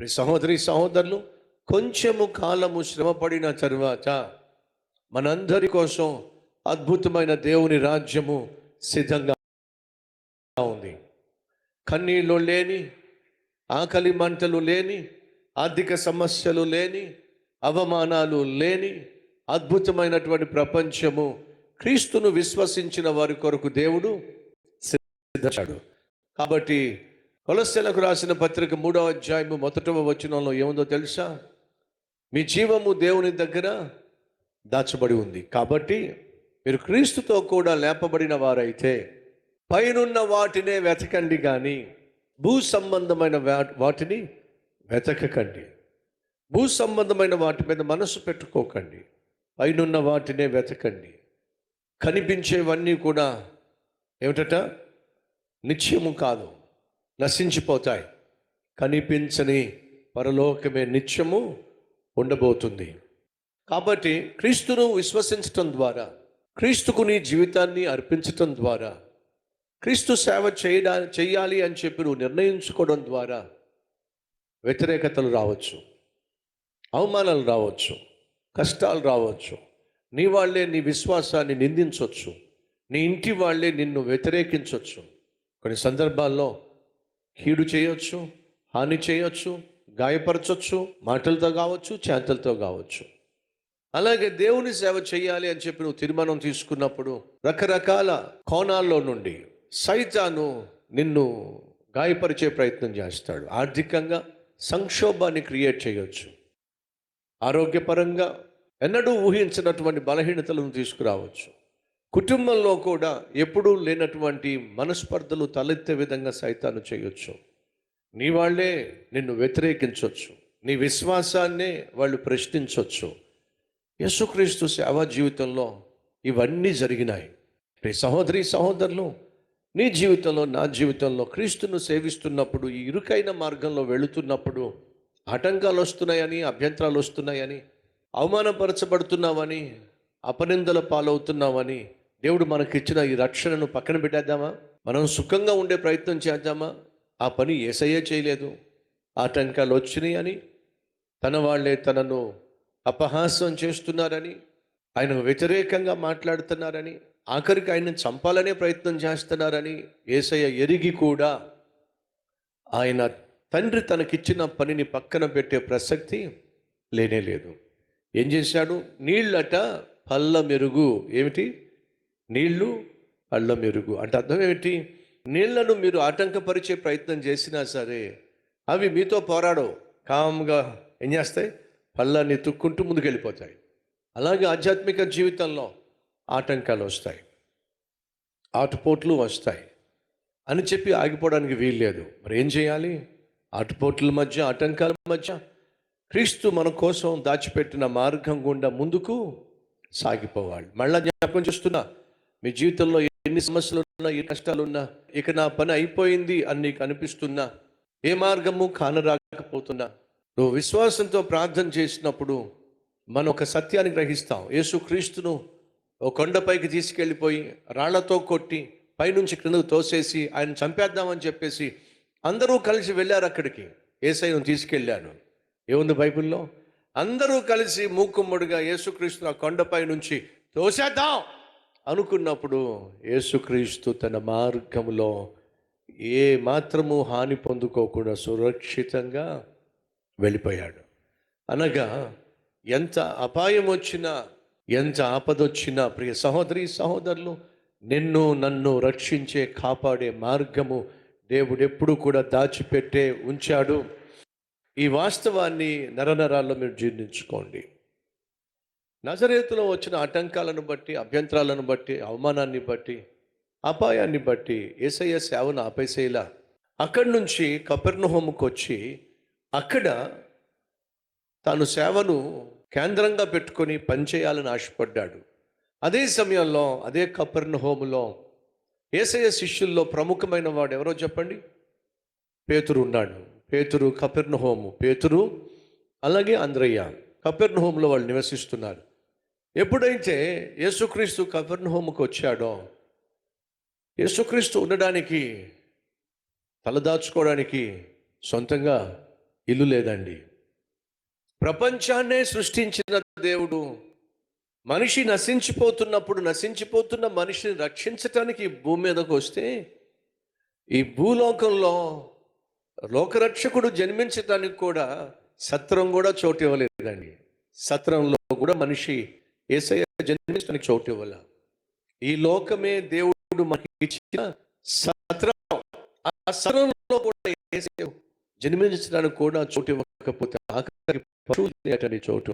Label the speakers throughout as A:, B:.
A: మరి సహోదరి సహోదరులు కొంచెము కాలము శ్రమపడిన తరువాత మనందరి కోసం అద్భుతమైన దేవుని రాజ్యము సిద్ధంగా ఉంది. కన్నీళ్ళు లేని ఆకలి మంటలు లేని ఆర్థిక సమస్యలు లేని అవమానాలు లేని అద్భుతమైనటువంటి ప్రపంచము క్రీస్తును విశ్వసించిన వారి కొరకు దేవుడు సిద్ధచాడు కాబట్టి కొలస్సెలకు రాసిన పత్రిక మూడవ అధ్యాయము మొదటవ వచనంలో ఏముందో తెలుసా? మీ జీవము దేవుని దగ్గర దాచబడి ఉంది. కాబట్టి మీరు క్రీస్తుతో కూడా లేపబడిన వారైతే పైనున్న వాటినే వెతకండి కానీ భూ సంబంధమైన వాటిని వెతకకండి. భూ సంబంధమైన వాటి మీద మనసు పెట్టుకోకండి. పైనున్న వాటినే వెతకండి. కనిపించేవన్నీ కూడా ఏమిటట? నిత్యము కాదు. నశించిపోతాయి. కనిపించని పరలోకమే నిత్యము ఉండబోతుంది. కాబట్టి క్రీస్తును విశ్వసించటం ద్వారా క్రీస్తుకు నీ జీవితాన్ని అర్పించటం ద్వారా క్రీస్తు సేవ చేయడా చేయాలి అని చెప్పి నువ్వు నిర్ణయించుకోవడం ద్వారా వ్యతిరేకతలు రావచ్చు. అవమానాలు రావచ్చు. కష్టాలు రావచ్చు. నీ వాళ్ళే నీ విశ్వాసాన్ని నిందించవచ్చు నీ ఇంటి వాళ్ళే నిన్ను వ్యతిరేకించవచ్చు కొన్ని సందర్భాల్లో కీడు చేయొచ్చు హాని చేయొచ్చు గాయపరచొచ్చు మాటలతో కావచ్చు చేతలతో కావచ్చు. అలాగే దేవుని సేవ చేయాలి అని చెప్పి నువ్వు తీర్మానం తీసుకున్నప్పుడు రకరకాల కోణాల్లో నుండి సైతాను నిన్ను గాయపరిచే ప్రయత్నం చేస్తాడు. ఆర్థికంగా సంక్షోభాన్ని క్రియేట్ చేయొచ్చు. ఆరోగ్యపరంగా ఎన్నడూ ఊహించినటువంటి బలహీనతలను తీసుకురావచ్చు. కుటుంబంలో కూడా ఎప్పుడూ లేనటువంటి మనస్పర్ధలు తలెత్తే విధంగా సైతాను చేయొచ్చు. నీ వాళ్ళే నిన్ను వ్యతిరేకించవచ్చు నీ విశ్వాసాన్నే వాళ్ళు ప్రశ్నించవచ్చు యేసుక్రీస్తు సేవా జీవితంలో ఇవన్నీ జరిగినాయి. నీ సహోదరి సహోదరులు నీ జీవితంలో నా జీవితంలో క్రీస్తును సేవిస్తున్నప్పుడు ఈ ఇరుకైన మార్గంలో వెళుతున్నప్పుడు ఆటంకాలు వస్తున్నాయని అభ్యంతరాలు వస్తున్నాయని అవమానపరచబడుతున్నావని అపనిందల పాలవుతున్నావని దేవుడు మనకిచ్చిన ఈ రక్షణను పక్కన పెట్టేద్దామా? మనం సుఖంగా ఉండే ప్రయత్నం చేద్దామా? ఆ పని ఏసయ్యే చేయలేదు. ఆటంకాలు వచ్చినాయి అని తన వాళ్ళే తనను అపహాస్యం చేస్తున్నారని ఆయన వ్యతిరేకంగా మాట్లాడుతున్నారని ఆఖరికి ఆయన చంపాలనే ప్రయత్నం చేస్తున్నారని ఏసయ్య ఎరిగి కూడా ఆయన తండ్రి తనకిచ్చిన పనిని పక్కన పెట్టే ప్రసక్తి లేనే లేదు. ఏం చేశాడు? నీళ్ళట పల్ల మెరుగు ఏమిటి? నీళ్ళు పళ్ళ మెరుగు. అంటే అర్థం ఏమిటి? నీళ్ళను మీరు ఆటంకపరిచే ప్రయత్నం చేసినా సరే అవి మీతో పోరాడవు. కామ్గా ఏం చేస్తాయి? పళ్ళని తుక్కుంటూ ముందుకెళ్ళిపోతాయి. అలాగే ఆధ్యాత్మిక జీవితంలో ఆటంకాలు వస్తాయి. ఆటుపోట్లు వస్తాయి. అని చెప్పి ఆగిపోవడానికి వీల్లేదు. మరి ఏం చేయాలి? ఆటుపోట్ల మధ్య ఆటంకాల మధ్య క్రీస్తు మన కోసం దాచిపెట్టిన మార్గం గుండా ముందుకు సాగిపోవాలి. మళ్ళా జ్ఞాపకం చేస్తున్నా మీ జీవితంలో ఎన్ని సమస్యలు ఉన్నా ఎన్ని కష్టాలు ఉన్నా ఇక నా పని అయిపోయింది అని నీకు అనిపిస్తున్నా ఏ మార్గము కానరాకపోతున్నా నువ్వు విశ్వాసంతో ప్రార్థన చేసినప్పుడు మనం ఒక సత్యాన్ని గ్రహిస్తాం. యేసుక్రీస్తును ఓ కొండపైకి తీసుకెళ్ళిపోయి రాళ్ళతో కొట్టి పైనుంచి క్రిందకు తోసేసి ఆయన చంపేద్దామని చెప్పేసి అందరూ కలిసి వెళ్ళారు అక్కడికి. ఏసైను తీసుకెళ్ళాను. ఏముంది బైబిల్లో? అందరూ కలిసి మూకుమ్మడిగా యేసుక్రీస్తు ఆ కొండపై నుంచి తోసేద్దాం. అనుకున్నప్పుడు యేసుక్రీస్తు తన మార్గంలో ఏ మాత్రము హాని పొందుకోకుండా సురక్షితంగా వెళ్ళిపోయాడు. అనగా ఎంత అపాయం వచ్చినా ఎంత ఆపదొచ్చినా ప్రియ సహోదరి సహోదరులు నిన్ను నన్ను రక్షించే కాపాడే మార్గము దేవుడు ఎప్పుడు కూడా దాచిపెట్టే ఉంచాడు. ఈ వాస్తవాన్ని నరనరాల్లో మీరు జీర్ణించుకోండి. నజరేతులో వచ్చిన ఆటంకాలను బట్టి అభ్యంతరాలను బట్టి అవమానాన్ని బట్టి అపాయాన్ని బట్టి ఏసయ్య సేవను ఆపేసేలా అక్కడి నుంచి కపెర్నహోముకు వచ్చి అక్కడ తాను సేవను కేంద్రంగా పెట్టుకొని పనిచేయాలని ఆశపడ్డాడు. అదే సమయంలో అదే కపెర్నహోములో ఏసయ్య శిష్యుల్లో ప్రముఖమైన వాడు ఎవరో చెప్పండి? పేతురు ఉన్నాడు. పేతురు కపెర్నహోము పేతురు అలాగే అంద్రయ్య. కపెర్నహోములో వాళ్ళు నివసిస్తున్నారు. ఎప్పుడైతే యేసుక్రీస్తు కపెర్నహోముకు వచ్చాడో యేసుక్రీస్తు ఉండడానికి తలదాచుకోవడానికి సొంతంగా ఇల్లు లేదండి. ప్రపంచాన్నే సృష్టించిన దేవుడు మనిషి నశించిపోతున్నప్పుడు నశించిపోతున్న మనిషిని రక్షించటానికి భూమి మీదకు వస్తే ఈ భూలోకంలో లోకరక్షకుడు జన్మించటానికి కూడా సత్రం కూడా చోటు ఇవ్వలేదండి. సత్రంలో కూడా మనిషి ఏసయ్య జన్మించడానికి చోటు ఇవ్వాల? ఈ లోకమే దేవుడు మనకి ఇచ్చిన సత్రం. ఆ సత్రంలో కూడా ఏసయ్య జన్మించడానికి కూడా చోటు ఇవ్వకపోతే ఆఖరికి పశువులు చోటు.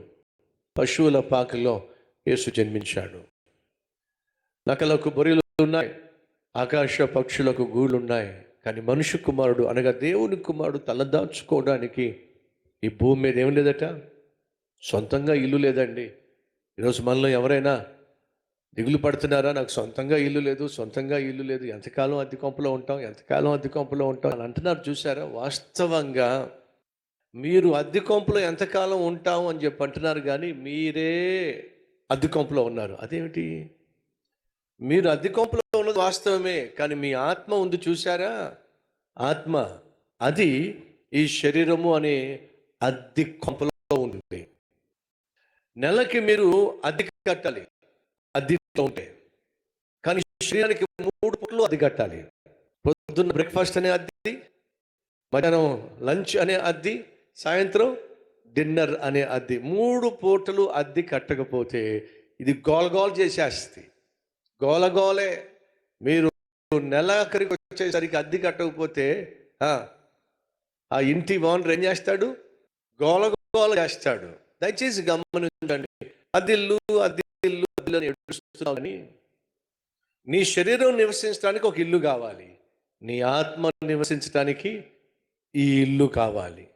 A: పశువుల పాకలో యేసు జన్మించాడు. నకలకు బొరియలు ఉన్నాయి ఆకాశ పక్షులకు గూళ్ళు ఉన్నాయి కానీ మనుషు కుమారుడు అనగా దేవుని కుమారుడు తలదాచుకోవడానికి ఈ భూమి మీద ఏం లేదట? సొంతంగా ఇల్లు లేదండి. ఈరోజు మనలో ఎవరైనా దిగులు పడుతున్నారా? నాకు సొంతంగా ఇల్లు లేదు సొంతంగా ఇల్లు లేదు ఎంతకాలం అద్దె కొంపలో ఉంటాం ఎంతకాలం అద్దె కొంపలో ఉంటాం అని అంటున్నారు చూసారా వాస్తవంగా మీరు అద్దె కొంపలో ఎంతకాలం ఉంటాం అని చెప్పి అంటున్నారు కానీ మీరే అద్దె కొంపలో ఉన్నారు. అదేమిటి? మీరు అద్దె కొంపలో ఉన్నది వాస్తవమే కానీ మీ ఆత్మ ఉంది చూసారా ఆత్మ అది ఈ శరీరము అనే అద్దె కొంపలో ఉంది. నెలకి మీరు అద్దె కట్టాలి. అద్దెతో ఉంటే. కానీ శరీరానికి మూడు పూట్లు అద్దె కట్టాలి. పొద్దున్న బ్రేక్ఫాస్ట్ అనే అద్దె మధ్యాహ్నం లంచ్ అనే అద్దె సాయంత్రం డిన్నర్ అనే అద్దె. మూడు పూటలు అద్దె కట్టకపోతే ఇది గోల గోల చేసేస్తుంది గోలగోలే. మీరు నెలాఖరికి వచ్చేసరికి అద్దె కట్టకపోతే ఆ, ఆ ఇంటి ఓనర్ ఏం చేస్తాడు? గోలగోల చేస్తాడు. దయచేసి గమనించండి. అదిల్లు అదిల్లు అదిల్లు అని ఏడుస్తున్నావు కానీ నీ శరీరం నివసించడానికి ఒక ఇల్లు కావాలి. నీ ఆత్మ నివసించడానికి ఈ ఇల్లు కావాలి.